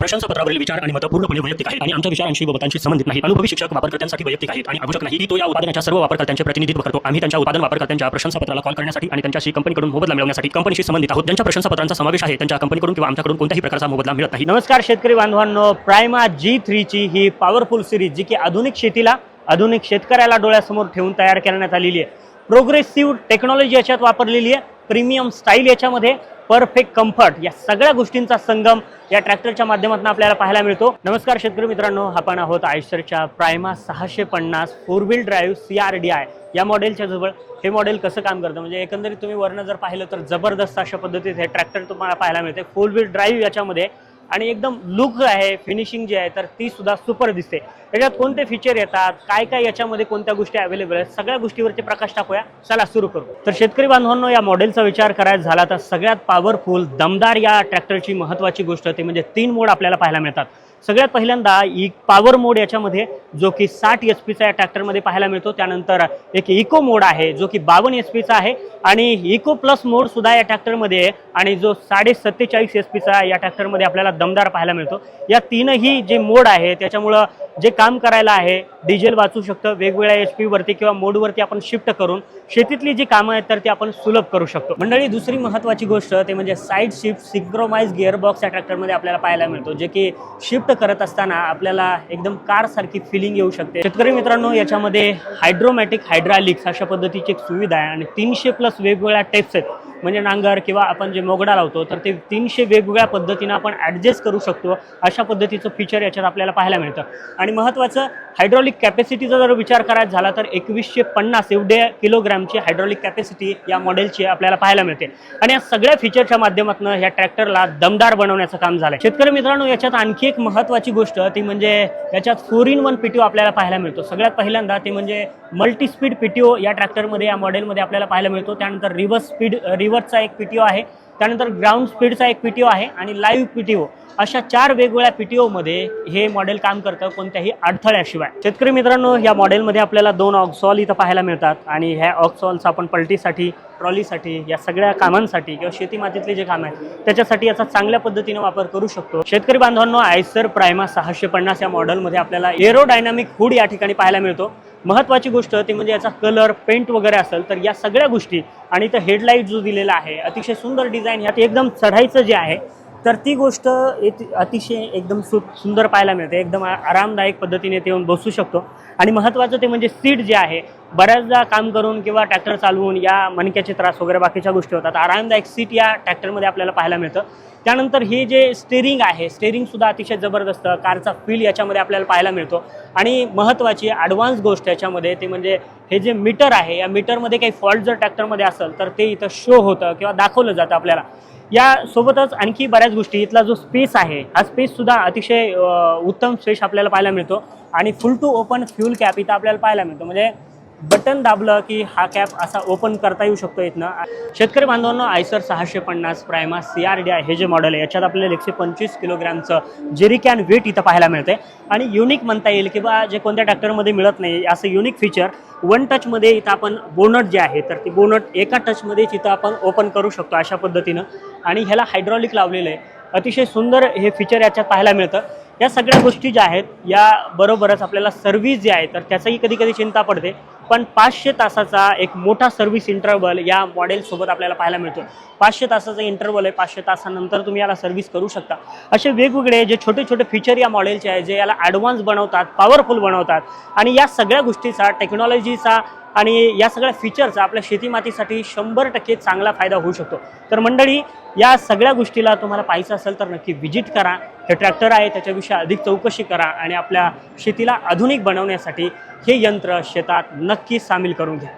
प्रशंसापत्रावरील विचार आणि मतं पूर्णपणे वैयक्तिक आहेत आणि आमच्या विचारांशी व मतांशी संबंधित नाही अनुभवी शिक्षक वापरकर्त्यांसाठी वैयक्तिक आहेत आणि आवश्यक नाही की तो या उत्पादनाच्या सर्व वापरकर्त्यांचे प्रतिनिधित्व करतो. आम्ही त्यांच्या उत्पादन वापरकर्त्यांच्या प्रशंसापत्राला कॉल करण्यासाठी आणि त्यांच्याशी कंपनीकडून मोबदला मिळवण्यासाठी कंपनीशी संबंधित आहोत. ज्यांच्या प्रशंसापत्रांचा समावेश आहे त्यांच्या कंपनीकडून किंवा आमच्याकडून कोणत्याही प्रकारचा मोबदला मिळत नाही. नमस्कार शेतकरी बांधवांनो प्रायमा जी थ्रीची ही पॉवरफुल सिरीज जी की आधुनिक शेतीला आधुनिक शेतकऱ्याला डोळ्यासमोर ठेवून तयार करण्यात आलेली आहे. प्रोग्रेसिव्ह टेक्नॉलॉजी याच्यात वापरलेली आहे. प्रीमियम स्टाईल याच्यामध्ये परफेक्ट कम्फर्ट या सगळ्या गोष्टींचा संगम या ट्रॅक्टरच्या माध्यमातून आपल्याला पाहायला मिळतो. नमस्कार शेतकरी मित्रांनो आपण आहोत आयशरच्या प्रायमा सहाशे पन्नास four wheel drive C R D I या मॉडेलच्या जवळ. हे मॉडेल कसं काम करतं? म्हणजे एकंदरीत तुम्ही वर्ण जर पाहिलं तर जबरदस्त अशा पद्धतीत हे ट्रॅक्टर तुम्हाला पाहायला मिळते. फोर व्हील ड्राईव्ह याच्यामध्ये आणि एकदम लुक आहे फिनिशिंग जी आहे तर ती सुद्धा सुपर दिसते. त्याच्यात कोणते फीचर येतात? काय काय याच्यामध्ये कोणत्या गोष्टी अवेलेबल आहेत? सगळ्या गोष्टीवरती प्रकाश टाकूया. चला सुरू करू. तर शेतकरी बांधवांनो या मॉडेलचा विचार करायचा झाला तर सगळ्यात पॉवरफुल दमदार या ट्रॅक्टरची महत्त्वाची गोष्ट ते म्हणजे तीन मोड आपल्याला पाहायला मिळतात. सगळ्यात पहिल्यांदा एक पॉवर मोड याच्यामध्ये जो की साठ एच पीचा या ट्रॅक्टरमध्ये पाहायला मिळतो. त्यानंतर एक इको मोड आहे जो की बावन्न एच पीचा आहे. आणि इको प्लस मोड सुद्धा या ट्रॅक्टरमध्ये आणि जो साडे सत्तेचाळीस एच पीचा या ट्रॅक्टरमध्ये आपल्याला दमदार पाहायला मिळतो. या तीनही जे मोड आहे त्याच्यामुळं जे काम करायला आहे. डिझेल वाचू शकतं वेगवेगळ्या एच पीवरती किंवा मोडवरती आपण शिफ्ट करून शेतीतली जी कामं आहेत तर ती आपण सुलभ करू शकतो. मंडळी दुसरी महत्त्वाची गोष्ट ते म्हणजे साईड शिफ्ट सिक्रोमाइज गिअरबॉक्स या ट्रॅक्टरमध्ये आपल्याला पाहायला मिळतो जे की शिफ्ट करत असताना आपल्याला एकदम कार सारखी फिलिंग येऊ शकते. शेतकरी मित्रांनो याच्यामध्ये हायड्रोमॅटिक हायड्रालिक्स अशा पद्धतीची एक सुविधा आहे आणि तीनशे प्लस वेगवेगळ्या टेप्स आहेत. म्हणजे नांगर किंवा आपण जे मोगडा लावतो तर ते तीनशे वेगवेगळ्या पद्धतीनं आपण ॲडजस्ट करू शकतो. अशा पद्धतीचं फीचर याच्यात आपल्याला पाहायला मिळतं. आणि महत्त्वाचं हायड्रॉलिक कॅपॅसिटीचा जर विचार करायचा झाला तर एकवीसशे पन्नास एवढे किलोग्रॅमची हायड्रॉलिक कॅपॅसिटी या मॉडेलची आपल्याला पाहायला मिळते. आणि या सगळ्या फीचरच्या माध्यमातून या ट्रॅक्टरला दमदार बनवण्याचं काम झालं शेतकरी मित्रांनो याच्यात आणखी एक महत्त्वाची गोष्ट ती म्हणजे याच्यात फोर इन वन पीटीओ आपल्याला पाहायला मिळतो. सगळ्यात पहिल्यांदा ते म्हणजे मल्टी स्पीड पीटीओ या ट्रॅक्टरमध्ये या मॉडेलमध्ये आपल्याला पाहायला मिळतो. त्यानंतर रिव्हर्स स्पीड रिव्हर्सचा एक पीटीओ आहे. त्यानंतर ग्राउंड स्पीडचा एक पीटीओ आहे आणि लाईव्ह पीटीओ अशा चार वेगवेगळ्या पीटीओमध्ये हे मॉडेल काम करतं. कोणत्याही अडथळ्याशिवाय. शेतकरी मित्रांनो या मॉडेलमध्ये आपल्याला दोन ऑक्सॉल इथं पाहायला मिळतात आणि ह्या ऑक्सॉल्स आपण पलटीसाठी ट्रॉलीसाठी या सगळ्या कामांसाठी किंवा शेती मातीतले जे काम आहे त्याच्यासाठी याचा चांगल्या पद्धतीने वापर करू शकतो. शेतकरी बांधवांनो आयसर प्रायमा सहाशे पन्नास या मॉडेलमध्ये आपल्याला एरोडायनामिक हुड या ठिकाणी पाहायला मिळतो. महत्त्वाची गोष्ट ती म्हणजे याचा कलर पेंट वगैरे असेल तर या सगळ्या गोष्टी आणि इथं हेडलाईट जो दिलेला आहे अतिशय सुंदर डिझाईन ह्यात एकदम चढायचं जे आहे तर ती गोष्ट अतिशय एकदम सु सुंदर पाहायला मिळते. एकदम आरामदायक पद्धतीने ते येऊन बसू शकतो. आणि महत्त्वाचं ते म्हणजे सीट जे आहे बऱ्याचदा काम करून किंवा ट्रॅक्टर चालवून या मणक्याचे त्रास वगैरे बाकीच्या गोष्टी होतात. आरामदायक सीट या ट्रॅक्टरमध्ये आपल्याला पाहायला मिळतं. त्यानंतर हे जे स्टेरिंग आहे स्टेरिंगसुद्धा अतिशय जबरदस्त कारचा फील याच्यामध्ये आपल्याला पाहायला मिळतो. आणि महत्त्वाची ॲडव्हान्स गोष्ट याच्यामध्ये ते म्हणजे हे जे मीटर आहे या मीटरमध्ये काही फॉल्ट जर ट्रॅक्टरमध्ये असेल तर ते इथं शो होतं किंवा दाखवलं जातं आपल्याला. या सोबतच आणखी बऱ्याच गोष्टी. इथला जो स्पेस आहे हा स्पेस सुद्धा अतिशय उत्तम स्पेस आपल्याला पाहायला मिळतो. आणि full to open fuel cap इथं आपल्याला पाहायला मिळतो. म्हणजे बटन दाबलं की हा कॅप असा ओपन करता येऊ शकतो इथनं. शेतकरी बांधवांनो आयसर सहाशे पन्नास Prima C R D I हे जे मॉडेल आहे याच्यात आपल्याला एकशे पंचवीस किलोग्रॅमचं जेरिकॅन वेट इथं पाहायला मिळते आणि युनिक म्हणता येईल किंवा जे कोणत्या ट्रॅक्टरमध्ये मिळत नाही असं युनिक फीचर वन टचमध्ये इथं आपण बोनट जे आहे तर ती बोनट एका टचमध्येच इथं आपण ओपन करू शकतो अशा पद्धतीनं. आणि ह्याला हायड्रॉलिक लावलेलं आहे. अतिशय सुंदर हे फीचर याच्यात पाहायला मिळतं. या सगळ्या गोष्टी ज्या आहेत या बरोबरच आपल्याला सर्व्हिस जी आहे तर त्याचाही कधी कधी चिंता पडते. पण पाचशे तासाचा एक मोठा सर्व्हिस इंटरवल या मॉडेलसोबत आपल्याला पाहायला मिळतो पाचशे तासाचा इंटरवल आहे पाचशे तासानंतर तुम्ही याला सर्व्हिस करू शकता. असे वेगवेगळे जे छोटे छोटे फीचर या मॉडेलचे आहे जे याला ॲडव्हान्स बनवतात पॉवरफुल बनवतात आणि या सगळ्या गोष्टीचा टेक्नॉलॉजीचा आणि या सगळ्या फीचरचा आपल्या शेतीमातीसाठी शंभर टक्के चांगला फायदा होऊ शकतो. तर मंडळी या सगळ्या गोष्टीला तुम्हाला पाहायचं असेल तर नक्की व्हिजिट करा. हे ट्रॅक्टर आहे त्याच्याविषयी अधिक चौकशी करा आणि आपल्या शेतीला आधुनिक बनवण्यासाठी हे यंत्र शेतात नक्की सामील करून घ्या.